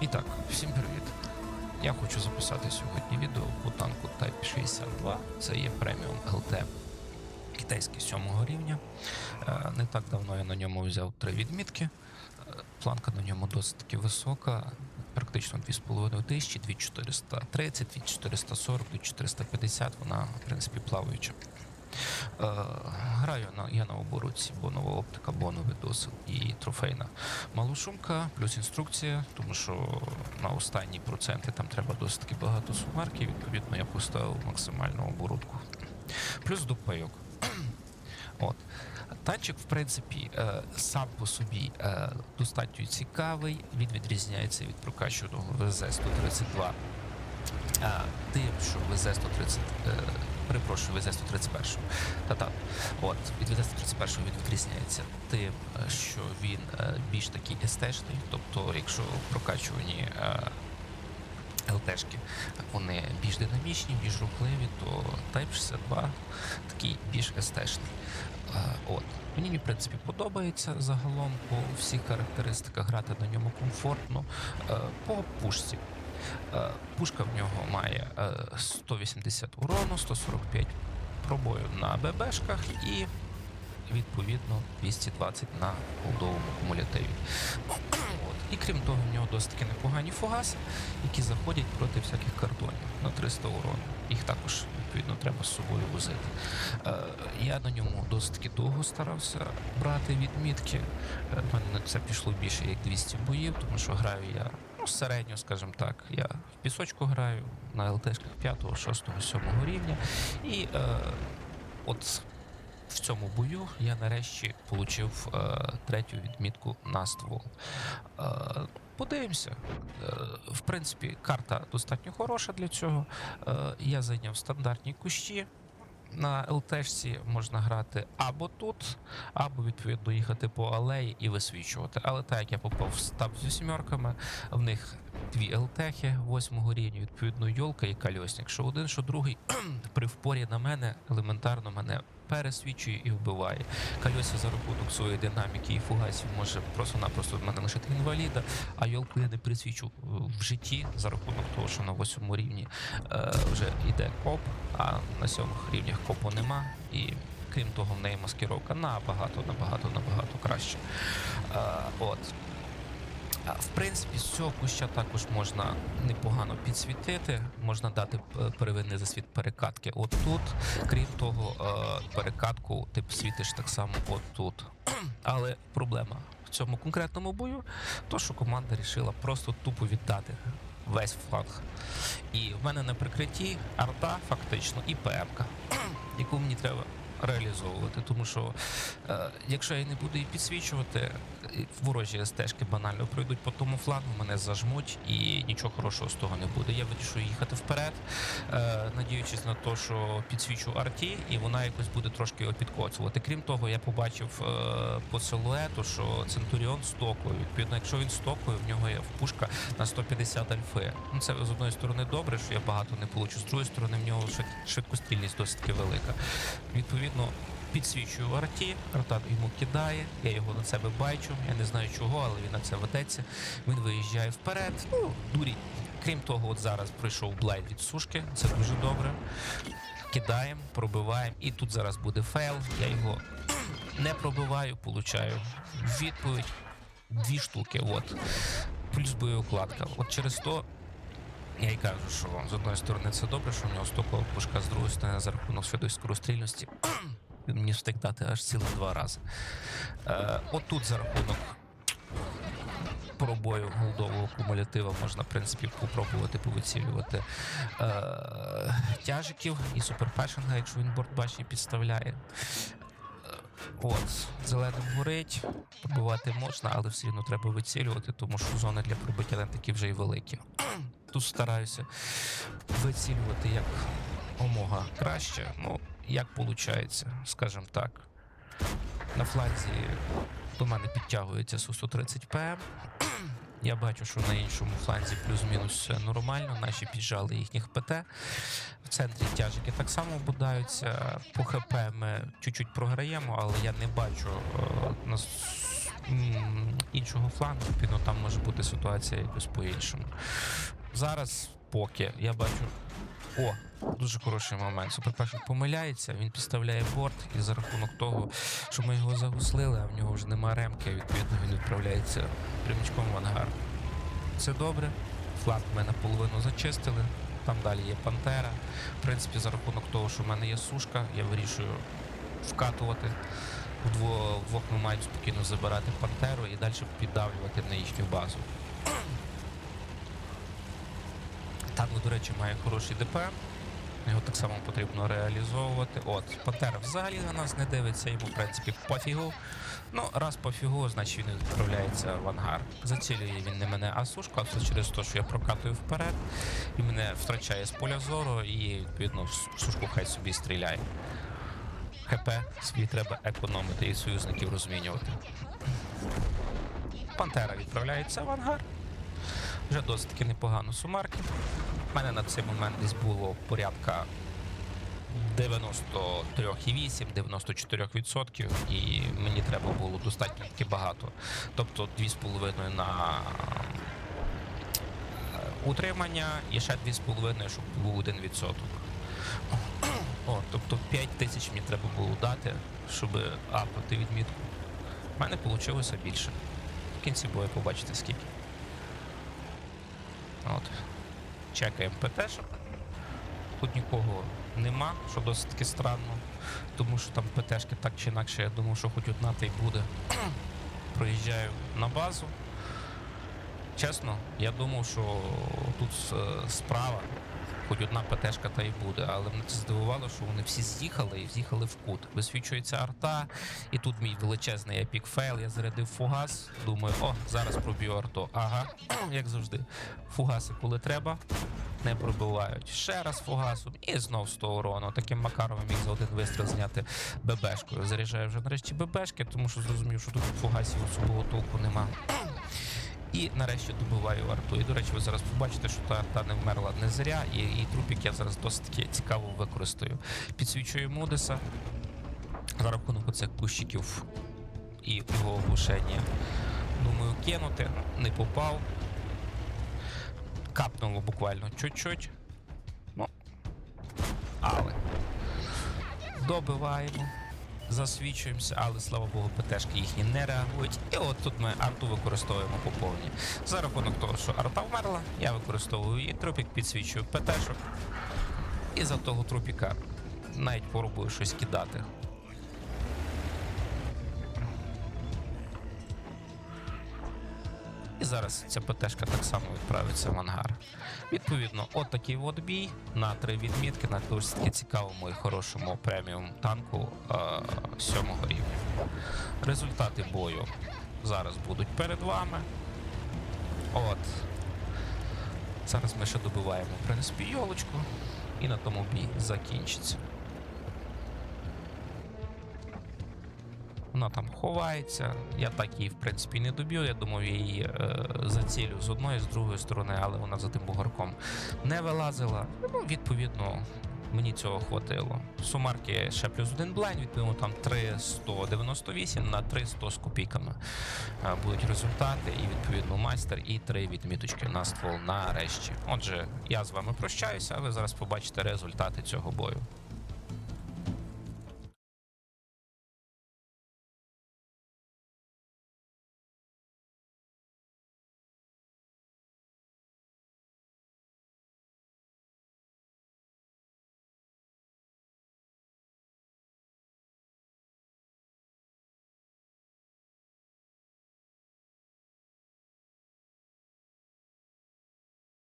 І так, всім привіт. Я хочу записати сьогодні відео по танку Type 62. Це є преміум ЛТ китайський 7 рівня. Е, Не так давно я на ньому взяв три відмітки. Е, Планка на ньому досить висока, практично 2,5 тисячі, 2430, 2440, 2450, вона, в принципі, плаваюча. Е, Граю на я на оборудці, бонова оптика, боновий досил і трофейна малошумка, плюс інструкція, тому що на останні проценти там треба досить багато сумарки, відповідно я поставив максимальну оборудку. Плюс допайок. От. Танчик, в принципі, е, сам по собі е, достатньо цікавий. Він відрізняється від прокачаного ВЗ-132 а, тим, що ВЗ-130, е, перепрошую, ВЗ-131. Та-та. От, від ВЗ-131 він відрізняється тим, е, що він е, більш такий естечний, тобто, якщо прокачувані е, ЛТшки, вони більш динамічні, більш рухливі, то Type 62 такий більш естечний. Е, От. Мені, в принципі, подобається загалом по всіх характеристиках грати на ньому комфортно. Е, По пушці. Е, Пушка в нього має е, 180 урону, 145 пробою на ББшках і відповідно 220 на голдовому кумулятиві. І крім того, в нього досить таки непогані фугаси, які заходять проти всяких картонів на 300 урону. Їх також відповідно треба з собою возити. Е, я на ньому досить таки довго старався брати відмітки. Е, мене на це пішло більше як 200 боїв, тому що граю я ну, середньо, скажімо так. Я в пісочку граю на ЛТшках 5, 6, 7 рівня. І е, от в цьому бою я нарешті отримав е, третю відмітку на ствол. Е, подивимося. Е, в принципі, карта достатньо хороша для цього. Е, я зайняв стандартні кущі. На ЛТшці можна грати або тут, або відповідно їхати по алеї і висвічувати. Але так як я попав в стаб зі сімерками, в них дві ЛТхи восьмого рівня, відповідно, йолка і кальосник. Що один, що другий при впорі на мене елементарно мене пересвічує і вбиває. Кальося за рахунок своєї динаміки і фугасів може просто-напросто мене лишити інваліда, а йолку я не присвічу е, в житті за рахунок того, що на восьмому рівні е, вже йде коп, а на сьомих рівнях копу нема. І крім того, в неї маскировка набагато, набагато, набагато краще. Е, от. В принципі, з цього куща також можна непогано підсвітити, можна дати е, первинний засвіт перекатки отут. Крім того, е, перекатку ти світиш так само отут. Але проблема в цьому конкретному бою, то що команда вирішила просто тупо віддати весь фланг. І в мене на прикритті арта фактично і ПМК, яку мені треба реалізовувати. Тому що е, якщо я не буду її підсвічувати, ворожі стежки банально пройдуть по тому флангу, мене зажмуть і нічого хорошого з того не буде. Я вирішую їхати вперед, е, надіючись на те, що підсвічу арті, і вона якось буде трошки підкоцувати. Крім того, я побачив е, по силуету, що Центуріон стокою. Відповідно, якщо він стокою, в нього є пушка на 150 альфи. Ну це з одної сторони добре, що я багато не получу. З другої сторони, в нього швид- швидкострільність досить велика. Відповідно, підсвічую арті, арта йому кидає, я його на себе бачу, я не знаю чого, але він на це ведеться. Він виїжджає вперед. Ну, дурі. Крім того, от зараз пройшов блайд від сушки, це дуже добре. Кидаємо, пробиваємо, і тут зараз буде фейл. Я його не пробиваю, получаю відповідь. Дві штуки. От. Плюс боєукладка. От через то я й кажу, що з одної сторони це добре, що в нього стокова пушка, з другої сторони за рахунок швидкої скорострільності він мені встиг дати аж цілих два рази. Е, отут за рахунок пробою голдового кумулятива можна, в принципі, попробувати повицілювати е, тяжиків і суперпешинга, якщо він борт бачить підставляє. Е, От, зеленим горить, пробивати можна, але все одно треба вицілювати, тому що зони для пробиття лентики вже й великі. Тут стараюся вицілювати як омога краще, ну, як виходить, скажімо так. На фланзі до мене підтягується Су-130 ПМ. Я бачу, що на іншому фланзі плюс-мінус нормально. Наші піджали їхніх ПТ. В центрі тяжики так само будаються. По ХП ми чуть-чуть програємо, але я не бачу е, нас іншого флангу, відповідно, там може бути ситуація якось по-іншому. Зараз, поки я бачу. О, дуже хороший момент. Суперпершик помиляється, він підставляє борт, і за рахунок того, що ми його загуслили, а в нього вже нема ремки, відповідно він відправляється прямічком в ангар. Це добре. Фланг ми наполовину зачистили. Там далі є Пантера. В принципі, за рахунок того, що в мене є сушка, я вирішую вкатувати. Вдво- Вдвох ми маємо спокійно забирати Пантеру і далі піддавлювати на їхню базу. Танк, до речі, має хороший ДП. Його так само потрібно реалізовувати. От, Пантера взагалі на нас не дивиться, йому, в принципі, пофігу. Ну, раз пофігу, значить він відправляється в ангар. Зацілює він не мене, а сушку, а все через те, що я прокатую вперед, і мене втрачає з поля зору, і відповідно сушку хай собі стріляє. ХП свій треба економити і союзників розмінювати. Пантера відправляється в ангар. Вже досить таки непогано сумарки. У мене на цей момент десь було порядка 93,8-94%, і мені треба було достатньо таки багато. Тобто 2,5 на е, утримання і ще 2,5, щоб був 1%. О, тобто 5 тисяч мені треба було дати, щоб апнути відмітку. У мене вийшло більше. В кінці бою побачите скільки. От. Чекаємо ПТшок. Тут нікого нема, що досить таки странно. Тому що там ПТшки так чи інакше, я думав, що хоч одна та й буде. Проїжджаю на базу. Чесно, я думав, що тут е, справа хоч одна ПТшка та й буде, але мене це здивувало, що вони всі з'їхали і з'їхали в кут. Висвічується арта, і тут мій величезний епік фейл. Я зарядив фугас. Думаю, о, зараз проб'ю арту. Ага, як завжди. Фугаси, коли треба, не пробивають. Ще раз фугасом і знов 100 урону. Таким макаром міг за один вистріл зняти ББшкою. Заряджаю вже нарешті ББшки, тому що зрозумів, що тут фугасів особливо толку нема. І нарешті добиваю арту. І, до речі, ви зараз побачите, що та арта не вмерла не зря, і, і трупік я зараз досить таки цікаво використаю. Підсвічую Модеса за рахунок оцих кущиків і його оглушення. Думаю, кинути, не попав. Капнуло буквально чуть-чуть. Ну, але добиваємо засвічуємося, але слава Богу, ПТшки їхні не реагують. І от тут ми арту використовуємо по повні. За рахунок того, що арта вмерла, я використовую її трупік, підсвічую ПТшок. І за того трупіка навіть пробую щось кидати. Зараз ця ПТшка так само відправиться в ангар. Відповідно, от такий от бій на три відмітки на таки цікавому і хорошому преміум танку е- сьомого рівня. Результати бою зараз будуть перед вами. От. Зараз ми ще добиваємо, принципі, йолочку, і на тому бій закінчиться. Вона там ховається. Я так її, в принципі, не доб'ю. Я думав, я її е, зацілю з одної, з другої сторони, але вона за тим бугорком не вилазила. Ну, відповідно, мені цього хватило. Сумарки ще плюс один блайн, відповідно, там 398 на 300 з копійками е, будуть результати. І відповідно майстер, і три відміточки на ствол нарешті. Отже, я з вами прощаюся, а ви зараз побачите результати цього бою.